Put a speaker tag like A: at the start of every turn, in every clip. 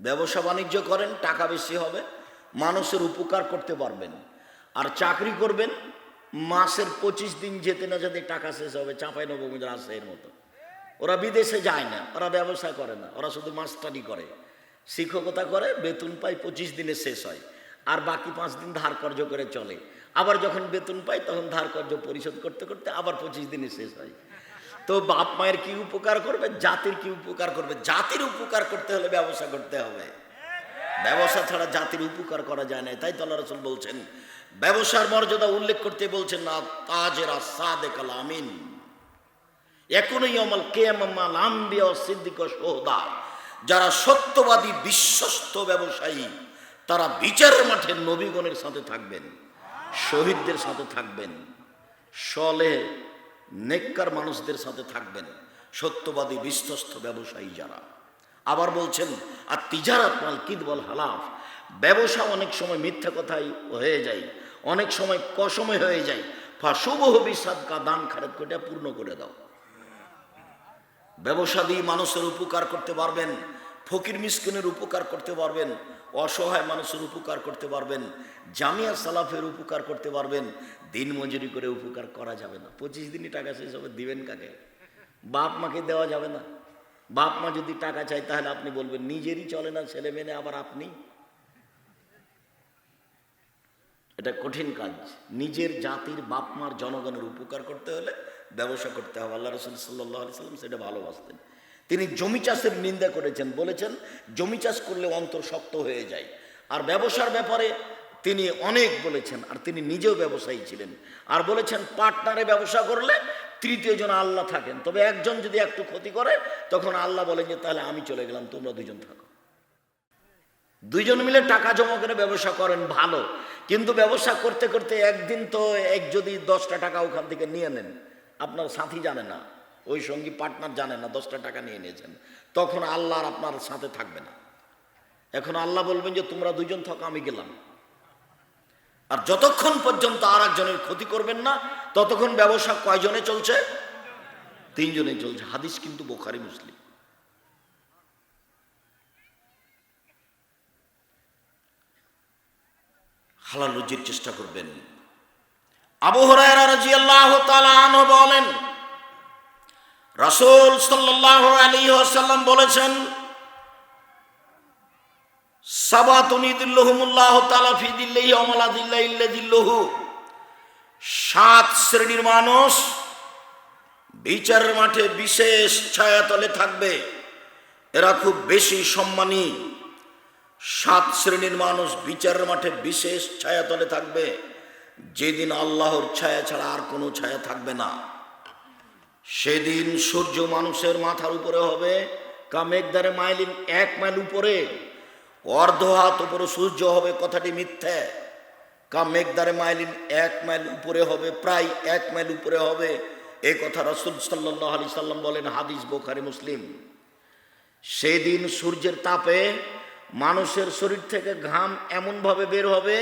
A: ব্যবসা বাণিজ্য করেন, টাকা বেশি হবে, মানুষের উপকার করতে পারবেন। আর চাকরি করবেন, মাসের পঁচিশ দিন যেতে না যেতে টাকা শেষ হবে, চাঁপাই নবমীর রাজশাহীর মতো। ওরা বিদেশে যায় না, ওরা ব্যবসা করে না, ওরা শুধু মাস্টারি করে। শিক্ষকতা করে, বেতন পায়, পঁচিশ দিনে শেষ হয়। আর বাকি পাঁচ দিন ধার কর্য করে চলে। আবার যখন বেতন পায়, তখন ধার কর্য পরিশোধ করতে করতে আবার পঁচিশ দিনে শেষ হয়। তো বাপ মায়ের কি উপকার করবে? জাতির কি উপকার করবে? জাতির উপকার করতে হলে ব্যবসা করতে হবে। ব্যবসা ছাড়া জাতির উপকার করা যায় না। তাই তো আল্লাহ রসুল বলছেন, ব্যবসার মর্যাদা উল্লেখ করতে বলছেন না, তাজেরা সাদেক আল আমিন এখনই অমল কেমাল আম্বিয়া সিদ্দিক সোহদা যারা সত্যবাদী, বিশ্বস্ত ব্যবসায়ী, তারা বিচারের মাঠে নবীগণের সাথে থাকবেন, শহীদদের সাথে থাকবেন। সলে নেককার মানুষদের সাথে থাকবেন। সত্যবাদী, বিশ্বস্ত ব্যবসায়ী যারা। আবার বলছেন, আর তিজারাত মাল কিদবল হালাফ? ব্যবসা অনেক সময় মিথ্যা কথাই হয়ে যায়, অনেক সময় কসময় হয়ে যায়। ফা শুভ বিসাদকা দান খারাপ করে পূর্ণ করে দাও। ব্যবসা দিয়ে মানুষের উপকার করতে পারবেন, ফকির মিসকিনের উপকার করতে পারবেন অসহায় মানুষের উপকার করতে পারবেন, জামিয়া সালাফের উপকার করতে পারবেন, দিন মজুরি করে উপকার করা যাবে না। পঁচিশ দিনই টাকা শেষ হবে, দিবেন কাকে? বাপ মাকে দেওয়া যাবে না। বাপ মা যদি টাকা চায়, তাহলে আপনি বলবেন, নিজেরই চলে না, ছেলে মেনে আবার আপনি? এটা কঠিন কাজ। নিজের জাতির বাপ মার জনগণের উপকার করতে হলে ব্যবসা করতে হবে। আল্লাহ রসুল সাল্লাহ সাল্লাম সেটা ভালোবাসতেন। তিনি জমি চাষের নিন্দা করেছেন, বলেছেন, জমি চাষ করলে অন্তর শক্ত হয়ে যায়। আর ব্যবসার ব্যাপারে তিনি অনেক বলেছেন, আর তিনি নিজেও ব্যবসায়ী ছিলেন। আর বলেছেন, পার্টনারে ব্যবসা করলে তৃতীয় জন আল্লাহ থাকেন। তবে একজন যদি একটু ক্ষতি করে, তখন আল্লাহ বলেন যে, তাহলে আমি চলে গেলাম, তোমরা দুজন থাকো। দুইজন মিলে টাকা জমা করে ব্যবসা করেন, ভালো। কিন্তু ব্যবসা করতে করতে একদিন তো এক যদি দশটা টাকা ওখান থেকে নিয়ে নেন, আপনার সাথী জানে না। ওই সঙ্গী পার্টনার জানে না, দশটা টাকা নিয়ে নিয়েছেন। তখন আল্লাহ আর আপনার সাথে থাকবে না। এখন আল্লাহ বলবেন যে, তোমরা দুজন থাকো, আমি গেলাম। আর যতক্ষণ পর্যন্ত আর একজনের ক্ষতি করবেন না, ততক্ষণ ব্যবসা কয়জনে চলছে? তিনজনে চলছে। হাদিস কিন্তু বোখারি, মুসলিম। হালাল রুজির চেষ্টা করবেন। আবু হুরায়রা রাদিয়াল্লাহু তাআলা আনহু বলেন রাসূল সাল্লাল্লাহু আলাইহি ওয়াসাল্লাম বলেছেন, সাবাতুন ইদিল্লাহুমুল্লাহ তাআলা ফি দিল্লাহি ওয়া মালা দিল্লাহি ইল্লা দিল্লাহু সাত শ্রেণির মানুষ বিচারের মাঠে বিশেষ ছায়াতলে থাকবে। এরা খুব বেশি সম্মানী। সাত শ্রেণির মানুষ বিচারের মাঠে বিশেষ ছায়াতলে থাকবে। যেদিন আল্লাহর ছায়া ছাড়া আর কোনো ছায়া থাকবে না। সেদিন সূর্য মানুষের মাথার উপরে হবে কামেকদারে মাইলিন এক মাইল উপরে, অর্ধ হাত উপরে সূর্য হবে, কথাটি মিথ্যে। কামেকদারে মাইলিন এক মাইল উপরে হবে, প্রায় এক মাইল উপরে হবে। এ কথা রসুল সাল্লাহ আলি সাল্লাম বলেন, হাদিস বোখারি, মুসলিম। সেদিন সূর্যের তাপে মানুষের শরীর থেকে ঘাম এমনভাবে বের হবে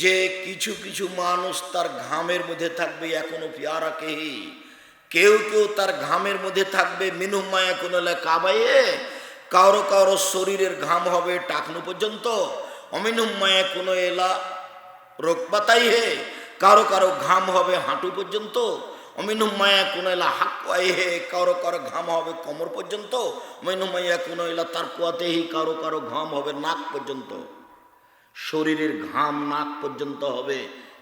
A: যে কিছু কিছু মানুষ তার ঘামের মধ্যে থাকবে, এখনও পিয়ারা কেহি। কেউ কেউ তার ঘামের মধ্যে থাকবে মিনুমায়া কোনো কাবাইয়ে কারও কারও শরীরের ঘাম হবে টাকনু পর্যন্ত। অমিনুমায়া কোনো এলা রোগপাতাই হে কারও কারও ঘাম হবে হাঁটু পর্যন্ত। অমিনুম মায়া কোনো এলা হাক হে কারও কারও ঘাম হবে কোমর পর্যন্ত। অমিনুম মায়া কোনো এলা তার কুয়াতেহি কারও কারও ঘাম হবে নাক পর্যন্ত। শরীরের ঘাম নাক পর্যন্ত হবে।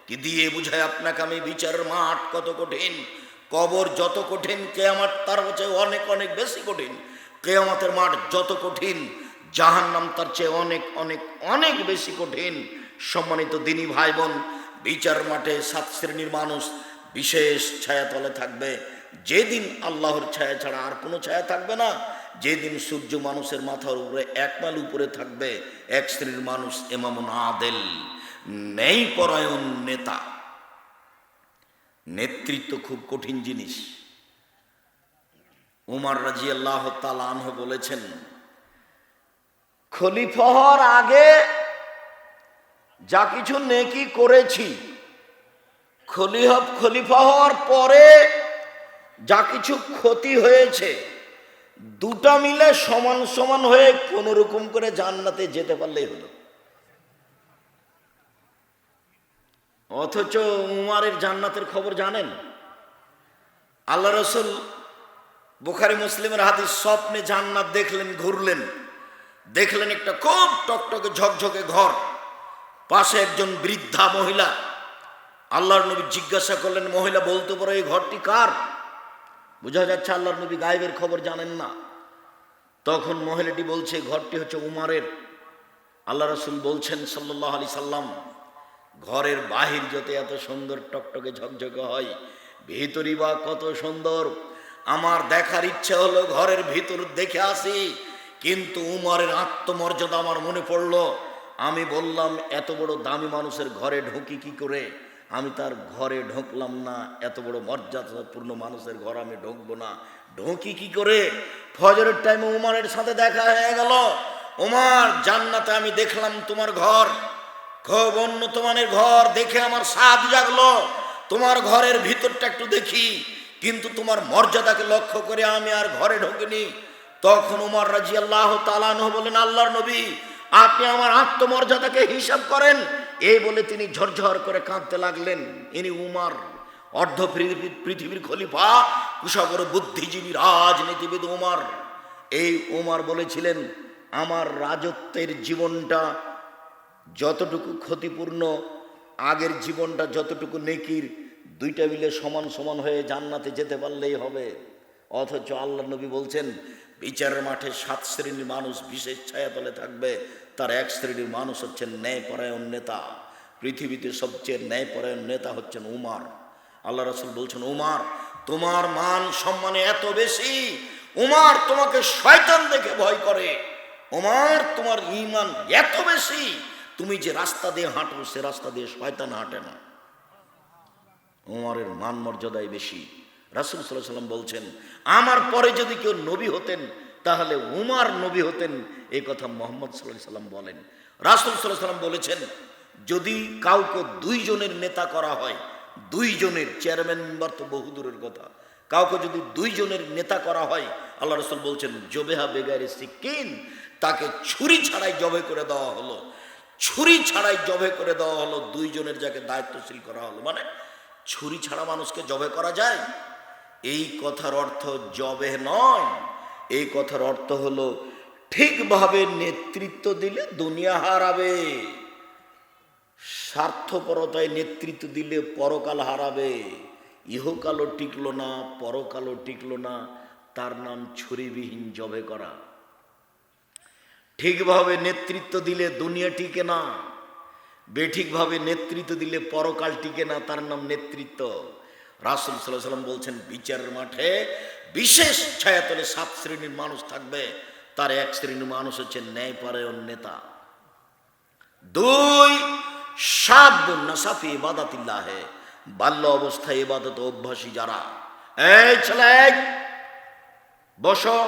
A: কি দিয়ে বুঝায় আপনাকে আমি বিচারের মাঠ কত কঠিন? কবর যত কঠিন, কেয়ামাত তার চেয়ে অনেক অনেক বেশি কঠিন। কেয়ামাতের মাঠ যত কঠিন, জাহান্নাম তার চেয়ে অনেক অনেক অনেক বেশি কঠিন। সম্মানিত দিনী ভাই বোন বিচার মাঠে সাত শ্রেণির মানুষ বিশেষ ছায়াতলে থাকবে। যেদিন আল্লাহর ছায়া ছাড়া আর কোনো ছায়া থাকবে না। যেদিন সূর্য মানুষের মাথার উপরে এক মাইল উপরে থাকবে, এক শ্রেণির মানুষ এমামুন আদেল নেই পরায়ণ নেতা। নেতৃত্ব খুব কঠিন জিনিস। উমার রাজি আল্লাহ তালাহ বলেছেন খলিফা হওয়ার আগে যা কিছু নেকি করেছি খলিহব খলিফা হওয়ার পরে যা কিছু ক্ষতি হয়েছে, দুটা মিলে সমান সমান হয়ে কোন রকম করে জান্নাতে যেতে পারলেই হলো। অথচ উমারের জান্নাতের খবর জানেন? আল্লাহ রসুল বুখারি মুসলিমের হাদিস, স্বপ্নে জান্নাত দেখলেন, ঘুরলেন। দেখলেন একটা খুব টকটকে, ঝকঝকে ঘর। পাশে একজন বৃদ্ধা মহিলা। আল্লাহর নবী জিজ্ঞাসা করলেন, মহিলা, বলতে পারো এই ঘরটি কার? বোঝা যাচ্ছে আল্লাহর নবী গায়েবের খবর জানেন না। তখন মহিলাটি বলছে ঘরটি হচ্ছে উমারের। আল্লাহ রসুল বলছেন সাল্লাহ আলি সাল্লাম ঘরের বাহির যত এত সুন্দর টকটকে ঝকঝকে হয়, ভিতরই বা কত সুন্দর? আমার দেখার ইচ্ছে হলো ঘরের ভিতর দেখে আসি, কিন্তু উমারের আত্মমর্যাদা আমার মনে পড়ল। আমি বললাম, এত বড় দামি মানুষের ঘরে ঢুকি কি করে? আমি তার ঘরে ঢুকলাম না, এত বড় মর্যাদাপূর্ণ মানুষের ঘর আমি ঢুকবো না। ঢুকি কি করে? ফজরের টাইমে উমারের সাথে দেখা হয়ে গেল। উমার, জান্নাতে আমি দেখলাম তোমার ঘর। খুব উন্নত মানের ঘর দেখে আমার স্বাদ জাগলো। তোমার ঘরের ভিতরটা একটু দেখি, কিন্তু তোমার মর্যাদাকে লক্ষ্য করে আমি আর ঘরে ঢোকিনি। তখন উমার রাজি আল্লাহ বলেন আল্লাহর নবী, আপনি আমার আত্মমর্যাদাকে হিসাব করেন। এই বলে তিনি ঝরঝর করে কাঁদতে লাগলেন। ইনি উমার, অর্ধ পৃথিবী- পৃথিবীর খলিফা কুশাগর বুদ্ধিজীবী রাজনীতিবিদ উমার। এই উমার বলেছিলেন, আমার রাজত্বের জীবনটা যতটুকু ক্ষতিপূর্ণ, আগের জীবনটা যতটুকু নেকির, দুইটা মিলে সমান সমান হয়ে জান্নাতে যেতে পারলেই হবে। অথচ আল্লাহ নবী বলছেন, বিচারের মাঠে সাত শ্রেণির মানুষ বিশেষ ছায়াতলে থাকবে, তার এক শ্রেণির মানুষ হচ্ছেন ন্যায়পরায়ণ নেতা। পৃথিবীতে সবচেয়ে ন্যায়পরায়ণ নেতা হচ্ছেন উমার। আল্লাহ রসুল বলছেন, উমার, তোমার মান সম্মানে এত বেশি, উমার তোমাকে শয়তান দেখে ভয় করে। উমার, তোমার ইমান এত বেশি তুমি যে রাস্তা দিয়ে হাঁটো, সে রাস্তা দিয়ে শয়তান হাঁটে না। উমারের মান মর্যাদাই বেশি। রাসুল সাল্লাহ সাল্লাম বলছেন, আমার পরে যদি কেউ নবী হতেন, তাহলে উমার নবী হতেন। এই কথা মোহাম্মদ সাল্লাহ সাল্লাম বলেন। রাসুল সাল্লাহ সাল্লাম বলেছেন, যদি কাউকে দুইজনের নেতা করা হয় দুইজনের চেয়ারম্যান মেম্বার তো বহু দূরের কথা। কাউকে যদি দুইজনের নেতা করা হয়, আল্লাহ রসুল বলছেন, জবেহা বেগারে সিকিন তাকে ছুরি ছাড়াই জবে করে দেওয়া হলো। ছুরি ছাড়াই জবে করে দেওয়া হলো, দুইজনের যাকে দায়িত্বশীল করা হলো। মানে ছুরি ছাড়া মানুষকে জবে করা যায়? এই কথার অর্থ জবে নয়। এই কথার অর্থ হলো ঠিকভাবে নেতৃত্ব দিলে দুনিয়া হারাবে। স্বার্থপরতায় নেতৃত্ব দিলে পরকাল হারাবে। ইহকালও টিকলো না, পরকালও টিকলো না। তার নাম ছুরিবিহীন জবে করা। ঠিকভাবে নেতৃত্ব দিলে দুনিয়া টিকে না, বেঠিকভাবে নেতৃত্ব দিলে পরকাল টিকে না, তার নাম নেতৃত্ব। রাসুল সাল্লাহ সাল্লাম বলছেন, বিচারের মাঠে বিশেষ ছায়াতলে সাত শ্রেণির মানুষ থাকবে, তার এক শ্রেণির মানুষ হচ্ছে ন্যায়পরায়ণ নেতা। দুই সাবুন নাসাফি ইবাদাতিল্লাহে, বাল্য অবস্থায় ইবাদত অভ্যাসী যারা। এই ছেলে বসো।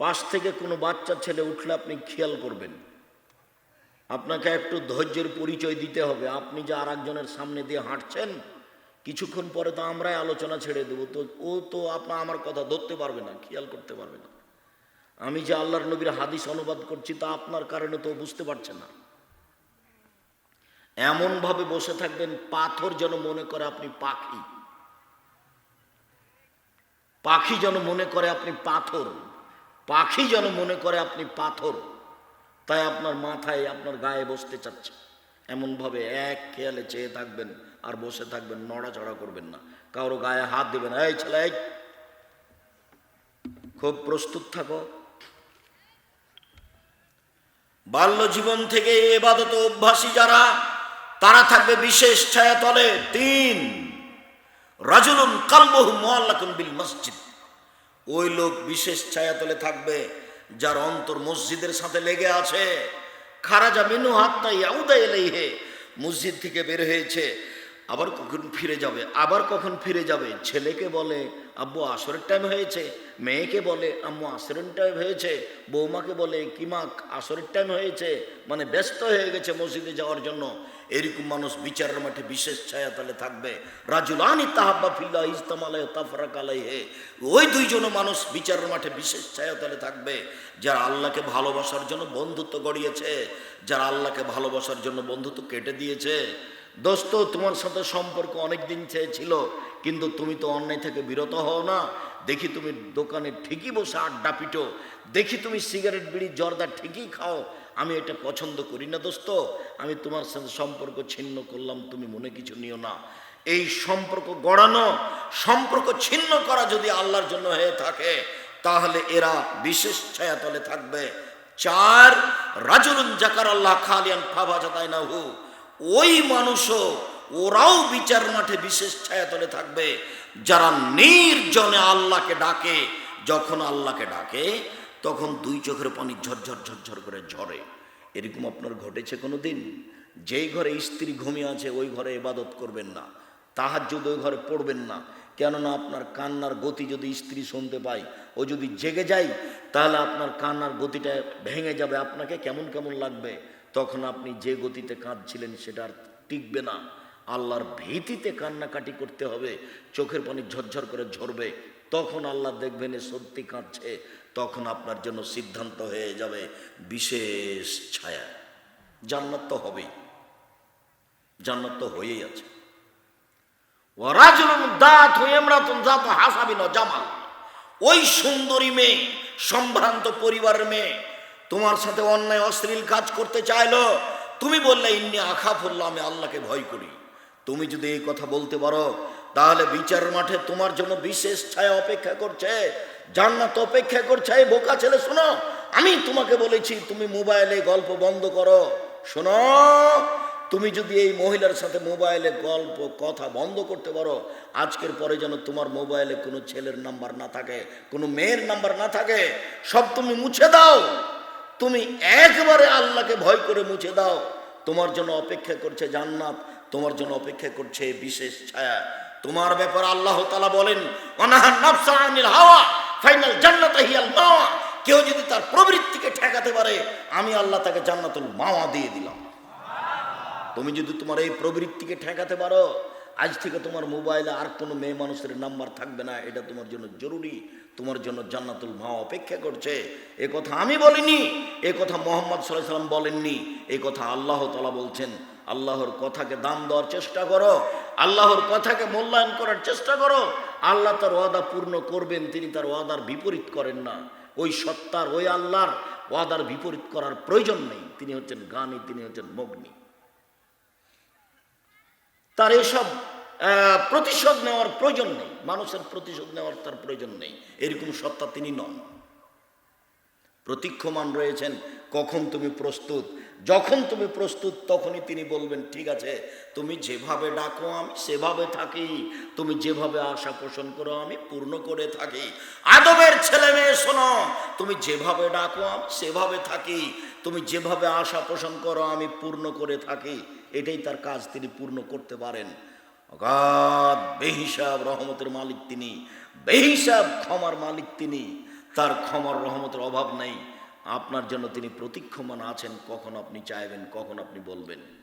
A: পাশ থেকে কোনো বাচ্চা ছেলে উঠলে আপনি খেয়াল করবেন। আপনাকে একটু ধৈর্যের পরিচয় দিতে হবে। আপনি যে আর একজনের সামনে দিয়ে হাঁটছেন, কিছুক্ষণ পরে তো আমরাই আলোচনা ছেড়ে দেবো। তো ও তো আপনার আমার কথা ধরতে পারবে না, খেয়াল করতে পারবে না। আমি যে আল্লাহর নবীর হাদিস অনুবাদ করছি, তা আপনার কারণে তো বুঝতে পারছে না। এমন ভাবে বসে থাকবেন, পাথর যেন মনে করে আপনি পাখি। পাখি যেন মনে করে আপনি পাথর। পাখি যেন মনে করে আপনি পাথর, তাই আপনার মাথায়, আপনার গায়ে বসতে চাচ্ছে। এমনভাবে এক খেয়ালে চেয়ে থাকবেন আর বসে থাকবেন, নড়াচড়া করবেন না। কারও গায়ে হাত দেবেন, এই ছেলে। খুব প্রস্তুত থাকো। বাল্য জীবন থেকে এবাদত অভ্যাসী যারা, তারা থাকবে বিশেষ ছায়াতলে। তিন, রাজুলুন কালবহু মোয়াল্লাকুন বিল মসজিদ। ওই লোক বিশেষ ছায়া ছায়াতলে থাকবে, যার অন্তর মসজিদের সাথে লেগে আছে। খারাজা মিনু হাত্তা ইয়াউদা এলাইহে মসজিদ থেকে বের হয়েছে। আবার কখন ফিরে যাবে? আবার কখন ফিরে যাবে? ছেলেকে বলে, আব্বু, আসরের টাইম হয়েছে। মেয়েকে বলে, আম্মু, আসরের টাইম হয়েছে। বৌমাকে বলে কিমা আসরের টাইম হয়েছে? মানে ব্যস্ত হয়ে গেছে মসজিদে যাওয়ার জন্য। এরকম মানুষ বিচারের মাঠে বিশেষ ছায়া তালে থাকবে। রাজুলানি তাহাব্বা ফিল্লা ইস্তামালয় তাফরাক আলাইহে। ওই দুইজন মানুষ বিচারের মাঠে বিশেষ ছায়া তালে থাকবে। যারা আল্লাহকে ভালোবাসার জন্য বন্ধুত্ব গড়িয়েছে, যারা আল্লাহকে ভালোবাসার জন্য বন্ধুত্ব কেটে দিয়েছে দোস্ত, তোমার সাথে সম্পর্ক অনেক দিন ছিল কিন্তু তুমি তো অন্যায় থেকে বিরত হও না। দেখি তুমি দোকানে ঠিকই বসে আড্ডা পিটো। দেখি তুমি সিগারেট, বিড়ি, জর্দা ঠিকই খাও। আমি এটা পছন্দ করি না দোস্ত। আমি তোমার সাথে সম্পর্ক ছিন্ন করলাম, তুমি মনে কিছু নিও না। এই সম্পর্ক গড়ানো, সম্পর্ক ছিন্ন করা যদি আল্লাহর জন্য হয়ে থাকে, তাহলে এরা বিশেষ ছায়াতলে থাকবে। চার, রাজুলুন জাকার আল্লাহ খালিয়ান ফাভা যাতায় না হু ওই মানুষও, ওরাও বিচার মাঠে বিশেষ ছায়াতলে থাকবে। যারা নির্জনে আল্লাহকে ডাকে, যখন আল্লাহকে ডাকে, তখন দুই চোখের পানি ঝরঝর ঝরঝর করে ঝরে। এরকম আপনার ঘটেছে কোনো দিন যেই ঘরে স্ত্রী ঘুমিয়ে আছে, ওই ঘরে এবাদত করবেন না। তাহার যদি ওই ঘরে পড়বেন না। কেননা আপনার কান্নার গতি যদি স্ত্রী শুনতে পায়, ও যদি জেগে যায়, তাহলে আপনার কান্নার গতিটা ভেঙে যাবে, আপনাকে কেমন কেমন লাগবে? তখন আপনি যে গতিতে কাঁদছিলেন সেটা আর টিকবে না। আল্লাহর ভীতিতে কান্নাকাটি করতে হবে, চোখের পানি ঝরঝর করে ঝরবে। তখন আল্লাহ দেখবেন এ সত্যি কাঁদছে, তখন আপনার জন্য সিদ্ধান্ত হয়ে যাবে বিশেষ ছায়া। জান্নাত তো হবেই। জান্নাত তো হয়েই আছে। ওরাজুলুন দাঁত হয়ে এমরাতুন জাত হাসাবিন জামাল। ওই সুন্দরী মেয়ে, সম্ভ্রান্ত পরিবারের মেয়ে, তোমার সাথে অন্যায় অশ্লীল কাজ করতে চাইলো, তুমি বললে, ইন্নি আখা ফুল্লা আমি আল্লাহকে ভয় করি। তুমি যদি এই কথা বলতে পারো, তাহলে বিচার মাঠে তোমার জন্য বিশেষ ছায়া অপেক্ষা করছে, জান্নাত অপেক্ষা করছে। এই বোকা ছেলে, শোনো, আমি তোমাকে বলেছি, তুমি মোবাইলে গল্প বন্ধ করো। শোনো তুমি যদি এই মহিলার সাথে মোবাইলে গল্প, কথা বন্ধ করতে পারো, আজকের পরে যেন তোমার মোবাইলে কোনো ছেলের নাম্বার না থাকে, কোনো মেয়ের নাম্বার না থাকে, সব তুমি মুছে দাও। তুমি একবারে আল্লাহকে ভয় করে মুছে দাও। তোমার জন্য অপেক্ষা করছে জান্নাত, তোমার জন্য অপেক্ষা করছে বিশেষ ছায়া। তোমার ব্যাপারে আল্লাহ তালা বলেন অনাহার হাওয়া, ফাইনাল জান্নাত হিয়াল মাওয়া। কেউ যদি তার প্রবৃত্তিকে ঠেকাতে পারে, আমি আল্লাহ তাকে জান্নাতুল মাওয়া দিয়ে দিলাম। তুমি যদি তোমার এই প্রবৃত্তিকে ঠেকাতে পারো, আজ থেকে তোমার মোবাইলে আর কোনো মেয়ে মানুষের নাম্বার থাকবে না, এটা তোমার জন্য জরুরি, তোমার জন্য জান্নাতুল মা অপেক্ষা করছে। এ কথা আমি বলিনি, এ কথা মোহাম্মদ সাল্লাহ সাল্লাম বলেননি এই কথা আল্লাহ তালা বলছেন। আল্লাহর কথাকে দাম দেওয়ার চেষ্টা করো, আল্লাহর কথাকে মূল্যায়ন করার চেষ্টা করো। আল্লাহ তার ওয়াদা পূর্ণ করবেন, তিনি তার ওয়াদার বিপরীত করেন না। ওই সত্তার, ওই আল্লাহর ওয়াদার বিপরীত করার প্রয়োজন নেই। তিনি হচ্ছেন গানি, তিনি হচ্ছেন মগ্নি। তার এসব প্রতিশোধ নেওয়ার প্রয়োজন নেই। মানুষের প্রতিশোধ নেওয়ার তার প্রয়োজন নেই। এরকম সত্তা তিনি নন। প্রতীক্ষমান রয়েছেন, কখন তুমি প্রস্তুত? যখন তুমি প্রস্তুত, তখনই তিনি বলবেন, ঠিক আছে, তুমি যেভাবে ডাকো, আমি সেভাবে থাকি। তুমি যেভাবে আশা পোষণ করো, আমি পূর্ণ করে থাকি। আদবের ছেলে মেয়ে, শোনো, তুমি যেভাবে ডাকো, আমি সেভাবে থাকি। তুমি যেভাবে আশা পোষণ করো, আমি পূর্ণ করে থাকি। এটাই তার কাজ, তিনি পূর্ণ করতে পারেন। অগাধ বেহিসাব রহমতের মালিক তিনি। বেহিসাব ক্ষমার মালিক তিনি। তার ক্ষমার রহমতের অভাব নেই। আপনার জন্য তিনি প্রতীক্ষমান আছেন, কখন আপনি চাইবেন, কখন আপনি বলবেন।